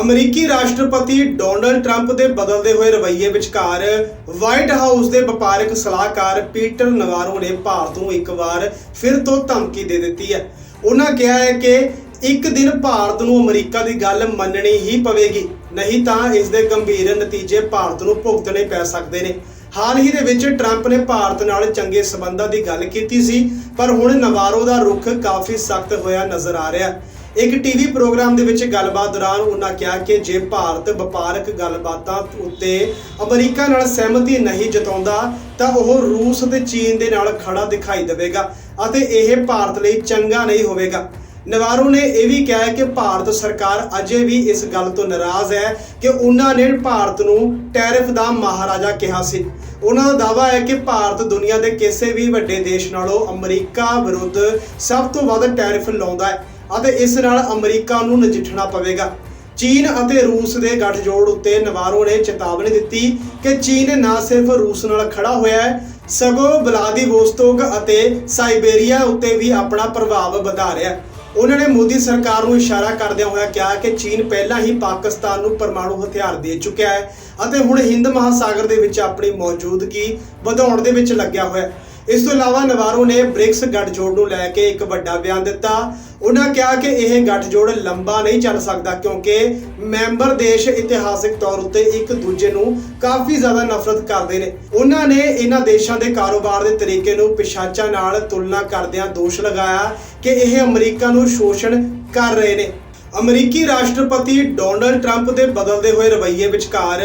ਅਮਰੀਕੀ ਰਾਸ਼ਟਰਪਤੀ Donald Trump ਦੇ ਬਦਲਦੇ ਹੋਏ ਰਵੱਈਏ ਵਿਚਕਾਰ ਵਾਈਟ ਹਾਊਸ ਦੇ ਵਪਾਰਕ ਸਲਾਹਕਾਰ ਪੀਟਰ ਨਵਾਰੋ ਨੇ ਭਾਰਤ ਨੂੰ ਇੱਕ ਵਾਰ ਫਿਰ ਤੋਂ ਧਮਕੀ ਦੇ ਦਿੱਤੀ ਹੈ। ਉਹਨਾਂ ਕਿਹਾ ਹੈ ਕਿ ਇੱਕ ਦਿਨ ਭਾਰਤ ਨੂੰ ਅਮਰੀਕਾ ਦੀ ਗੱਲ ਮੰਨਣੀ ਹੀ ਪਵੇਗੀ, ਨਹੀਂ ਤਾਂ ਇਸ ਦੇ ਗੰਭੀਰ ਨਤੀਜੇ ਭਾਰਤ ਨੂੰ ਭੁਗਤਣੇ ਪੈ ਸਕਦੇ ਨੇ। ਹਾਲ ਹੀ ਦੇ ਵਿੱਚ ਟਰੰਪ ਨੇ ਭਾਰਤ ਨਾਲ ਚੰਗੇ ਸਬੰਧਾਂ ਦੀ ਗੱਲ ਕੀਤੀ ਸੀ, ਪਰ ਹੁਣ ਨਵਾਰੋ ਦਾ ਰੁਖ ਕਾਫੀ ਸਖਤ ਹੋਇਆ ਨਜ਼ਰ ਆ ਰਿਹਾ ਇੱਕ ਟੀਵੀ ਪ੍ਰੋਗਰਾਮ ਦੇ ਵਿੱਚ ਗੱਲਬਾਤ ਦੌਰਾਨ ਉਹਨਾਂ ਕਿਹਾ ਕਿ ਜੇ ਭਾਰਤ ਵਪਾਰਕ ਗੱਲਬਾਤਾਂ ਉੱਤੇ ਅਮਰੀਕਾ ਨਾਲ ਸਹਿਮਤੀ ਨਹੀਂ ਜਤਾਉਂਦਾ, ਤਾਂ ਉਹ ਰੂਸ ਤੇ ਚੀਨ ਦੇ ਨਾਲ ਖੜਾ ਦਿਖਾਈ ਦੇਵੇਗਾ ਅਤੇ ਇਹ ਭਾਰਤ ਲਈ ਚੰਗਾ ਨਹੀਂ ਹੋਵੇਗਾ। ਨਵਾਰੋ ਨੇ ਇਹ ਵੀ ਕਿਹਾ ਕਿ ਭਾਰਤ ਸਰਕਾਰ ਅਜੇ ਵੀ ਇਸ ਗੱਲ ਤੋਂ ਨਾਰਾਜ਼ ਹੈ ਕਿ ਉਹਨਾਂ ਨੇ ਭਾਰਤ ਨੂੰ ਟੈਰਿਫ ਦਾ ਮਹਾਰਾਜਾ ਕਿਹਾ ਸੀ। ਉਹਨਾਂ ਦਾ ਦਾਅਵਾ ਹੈ ਕਿ ਭਾਰਤ ਦੁਨੀਆ ਦੇ ਕਿਸੇ ਵੀ ਵੱਡੇ ਦੇਸ਼ ਨਾਲੋਂ ਅਮਰੀਕਾ ਵਿਰੁੱਧ ਸਭ ਤੋਂ ਵੱਧ ਟੈਰਿਫ ਲਾਉਂਦਾ ਹੈ। ਅਤੇ ਇਸ ਨਾਲ ਅਮਰੀਕਾ ਨੂੰ ਨਜਿੱਠਣਾ ਪਵੇਗਾ। ਚੀਨ ਅਤੇ ਰੂਸ ਦੇ ਗੱਠਜੋੜ ਉੱਤੇ ਨਵਾਰੋ ਨੇ ਚੇਤਾਵਨੀ ਦਿੱਤੀ ਕਿ ਚੀਨ ਨਾ ਸਿਰਫ ਰੂਸ ਨਾਲ ਖੜਾ ਹੋਇਆ ਹੈ, ਸਗੋਂ ਵਲਾਦੀਵੋਸਤੋਕ ਅਤੇ ਸਾਈਬੇਰੀਆ ਉੱਤੇ ਵੀ ਆਪਣਾ ਪ੍ਰਭਾਵ ਵਧਾ ਰਿਹਾ ਹੈ। ਉਹਨਾਂ ਨੇ ਮੋਦੀ ਸਰਕਾਰ ਨੂੰ ਇਸ਼ਾਰਾ ਕਰਦਿਆਂ ਹੋਇਆ ਕਿਹਾ ਕਿ ਚੀਨ ਪਹਿਲਾਂ ਹੀ ਪਾਕਿਸਤਾਨ ਨੂੰ ਪਰਮਾਣੂ ਹਥਿਆਰ ਦੇ ਚੁੱਕਿਆ ਹੈ ਅਤੇ ਹੁਣ ਹਿੰਦ ਮਹਾਸਾਗਰ ਦੇ ਵਿੱਚ ਆਪਣੀ ਮੌਜੂਦਗੀ ਵਧਾਉਣ ਦੇ ਵਿੱਚ ਲੱਗਿਆ ਹੋਇਆ ਹੈ। ਇਸ ਤੋਂ ਇਲਾਵਾ ਨਵਾਰੋ ਨੇ ਬ੍ਰਿਕਸ ਗੱਠਜੋੜ ਨੂੰ ਲੈ ਕੇ ਇੱਕ ਵੱਡਾ ਬਿਆਨ ਦਿੱਤਾ। ਉਹਨਾਂ ਕਿਹਾ ਕਿ ਇਹ ਗੱਠਜੋੜ ਲੰਬਾ ਨਹੀਂ ਚੱਲ ਸਕਦਾ ਕਿਉਂਕਿ ਮੈਂਬਰ ਦੇਸ਼ ਇਤਿਹਾਸਿਕ ਤੌਰ ਉੱਤੇ ਇੱਕ ਦੂਜੇ ਨੂੰ ਕਾਫੀ ਜ਼ਿਆਦਾ ਨਫ਼ਰਤ ਕਰਦੇ ਨੇ। ਉਹਨਾਂ ਨੇ ਇਹਨਾਂ ਦੇਸ਼ਾਂ ਦੇ ਕਾਰੋਬਾਰ ਦੇ ਤਰੀਕੇ ਨੂੰ ਪਿਸ਼ਾਚਾਂ ਨਾਲ ਤੁਲਨਾ ਕਰਦਿਆਂ ਦੋਸ਼ ਲਗਾਇਆ ਕਿ ਇਹ ਅਮਰੀਕਾ ਨੂੰ ਸ਼ੋਸ਼ਣ ਕਰ ਰਹੇ ਨੇ। ਅਮਰੀਕੀ ਰਾਸ਼ਟਰਪਤੀ ਡੋਨਲਡ ਟਰੰਪ ਦੇ ਬਦਲਦੇ ਹੋਏ ਰਵੱਈਏ ਵਿਚਕਾਰ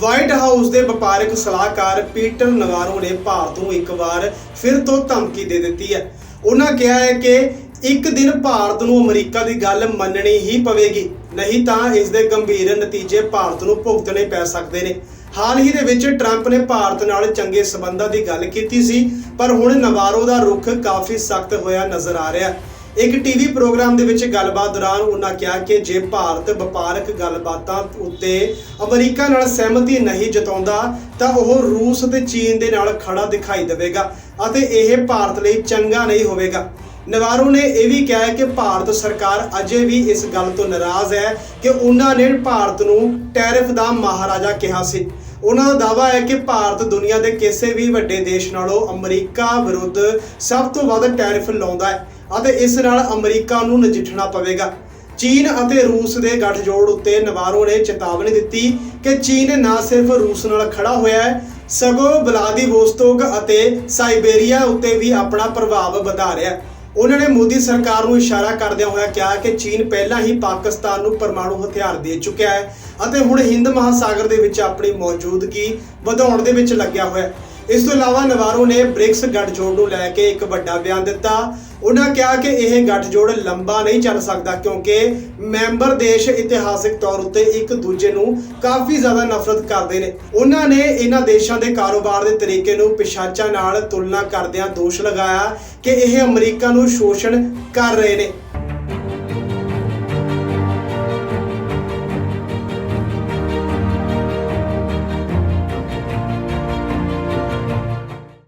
ਵਾਈਟ ਹਾਊਸ ਦੇ ਵਪਾਰਕ ਸਲਾਹਕਾਰ ਪੀਟਰ ਨਵਾਰੋ ਨੇ ਭਾਰਤ ਨੂੰ ਇੱਕ ਵਾਰ ਫਿਰ ਤੋਂ ਧਮਕੀ ਦੇ ਦਿੱਤੀ ਹੈ। ਉਹਨਾਂ ਕਿਹਾ ਹੈ ਕਿ ਇੱਕ ਦਿਨ ਭਾਰਤ ਨੂੰ ਅਮਰੀਕਾ ਦੀ ਗੱਲ ਮੰਨਣੀ ਹੀ ਪਵੇਗੀ, ਨਹੀਂ ਤਾਂ ਇਸ ਦੇ ਗੰਭੀਰ ਨਤੀਜੇ ਭਾਰਤ ਨੂੰ ਭੁਗਤਣੇ ਪੈ ਸਕਦੇ ਨੇ। ਹਾਲ ਹੀ ਦੇ ਵਿੱਚ ਟਰੰਪ ਨੇ ਭਾਰਤ ਨਾਲ ਚੰਗੇ ਸਬੰਧਾਂ ਦੀ ਗੱਲ ਕੀਤੀ ਸੀ, ਪਰ ਹੁਣ ਨਵਾਰੋ ਦਾ ਰੁਖ ਕਾਫੀ ਸਖਤ ਹੋਇਆ ਨਜ਼ਰ ਆ ਰਿਹਾ। ਹੈ ਇੱਕ ਟੀਵੀ ਪ੍ਰੋਗਰਾਮ ਦੇ ਵਿੱਚ ਗੱਲਬਾਤ ਦੌਰਾਨ ਉਹਨਾਂ ਕਿਹਾ ਕਿ ਜੇ ਭਾਰਤ ਵਪਾਰਕ ਗੱਲਬਾਤਾਂ ਉੱਤੇ ਅਮਰੀਕਾ ਨਾਲ ਸਹਿਮਤੀ ਨਹੀਂ ਜਤਾਉਂਦਾ, ਤਾਂ ਉਹ ਰੂਸ ਤੇ ਚੀਨ ਦੇ ਨਾਲ ਖੜਾ ਦਿਖਾਈ ਦੇਵੇਗਾ ਅਤੇ ਇਹ ਭਾਰਤ ਲਈ ਚੰਗਾ ਨਹੀਂ ਹੋਵੇਗਾ। ਨਵਾਰੋ ਨੇ ਇਹ ਵੀ ਕਿਹਾ ਕਿ ਭਾਰਤ ਸਰਕਾਰ ਅਜੇ ਵੀ ਇਸ ਗੱਲ ਤੋਂ ਨਾਰਾਜ਼ ਹੈ ਕਿ ਉਹਨਾਂ ਨੇ ਭਾਰਤ ਨੂੰ ਟੈਰਿਫ ਦਾ ਮਹਾਰਾਜਾ ਕਿਹਾ ਸੀ। ਉਹਨਾਂ ਦਾ ਦਾਅਵਾ ਹੈ ਕਿ ਭਾਰਤ ਦੁਨੀਆ ਦੇ ਕਿਸੇ ਵੀ ਵੱਡੇ ਦੇਸ਼ ਨਾਲੋਂ ਅਮਰੀਕਾ ਵਿਰੁੱਧ ਸਭ ਤੋਂ ਵੱਧ ਟੈਰਿਫ ਲਾਉਂਦਾ ਹੈ। ਅਤੇ ਇਸ ਨਾਲ ਅਮਰੀਕਾ ਨੂੰ ਨਜਿੱਠਣਾ ਪਵੇਗਾ। ਚੀਨ ਅਤੇ ਰੂਸ ਦੇ ਗੱਠਜੋੜ ਉੱਤੇ ਨਵਾਰੋ ਨੇ ਚੇਤਾਵਨੀ ਦਿੱਤੀ ਕਿ ਚੀਨ ਨਾ ਸਿਰਫ ਰੂਸ ਨਾਲ ਖੜਾ ਹੋਇਆ ਹੈ, ਸਗੋਂ ਵਲਾਦੀਵੋਸਤੋਕ ਅਤੇ ਸਾਈਬੇਰੀਆ ਉੱਤੇ ਵੀ ਆਪਣਾ ਪ੍ਰਭਾਵ ਵਧਾ ਰਿਹਾ ਹੈ। ਉਹਨਾਂ ਨੇ ਮੋਦੀ ਸਰਕਾਰ ਨੂੰ ਇਸ਼ਾਰਾ ਕਰਦਿਆਂ ਹੋਇਆ ਕਿਹਾ ਕਿ ਚੀਨ ਪਹਿਲਾਂ ਹੀ ਪਾਕਿਸਤਾਨ ਨੂੰ ਪਰਮਾਣੂ ਹਥਿਆਰ ਦੇ ਚੁੱਕਿਆ ਹੈ ਅਤੇ ਹੁਣ ਹਿੰਦ ਮਹਾਸਾਗਰ ਦੇ ਵਿੱਚ ਆਪਣੀ ਮੌਜੂਦਗੀ ਵਧਾਉਣ ਦੇ ਵਿੱਚ ਲੱਗਿਆ ਹੋਇਆ ਹੈ। ਇਸ ਤੋਂ ਇਲਾਵਾ ਨਵਾਰੋ ਨੇ ਬ੍ਰਿਕਸ ਗੱਠਜੋੜ ਨੂੰ ਲੈ ਕੇ ਇੱਕ ਵੱਡਾ ਬਿਆਨ ਦਿੱਤਾ। ਉਹਨਾਂ ਕਿਹਾ ਕਿ ਇਹ ਗੱਠਜੋੜ ਲੰਬਾ ਨਹੀਂ ਚੱਲ ਸਕਦਾ ਕਿਉਂਕਿ ਮੈਂਬਰ ਦੇਸ਼ ਇਤਿਹਾਸਿਕ ਤੌਰ ਉੱਤੇ ਇੱਕ ਦੂਜੇ ਨੂੰ ਕਾਫੀ ਜ਼ਿਆਦਾ ਨਫ਼ਰਤ ਕਰਦੇ ਨੇ। ਉਹਨਾਂ ਨੇ ਇਹਨਾਂ ਦੇਸ਼ਾਂ ਦੇ ਕਾਰੋਬਾਰ ਦੇ ਤਰੀਕੇ ਨੂੰ ਪਿਸ਼ਾਚਾਂ ਨਾਲ ਤੁਲਨਾ ਕਰਦਿਆਂ ਦੋਸ਼ ਲਗਾਇਆ ਕਿ ਇਹ ਅਮਰੀਕਾ ਨੂੰ ਸ਼ੋਸ਼ਣ ਕਰ ਰਹੇ ਨੇ।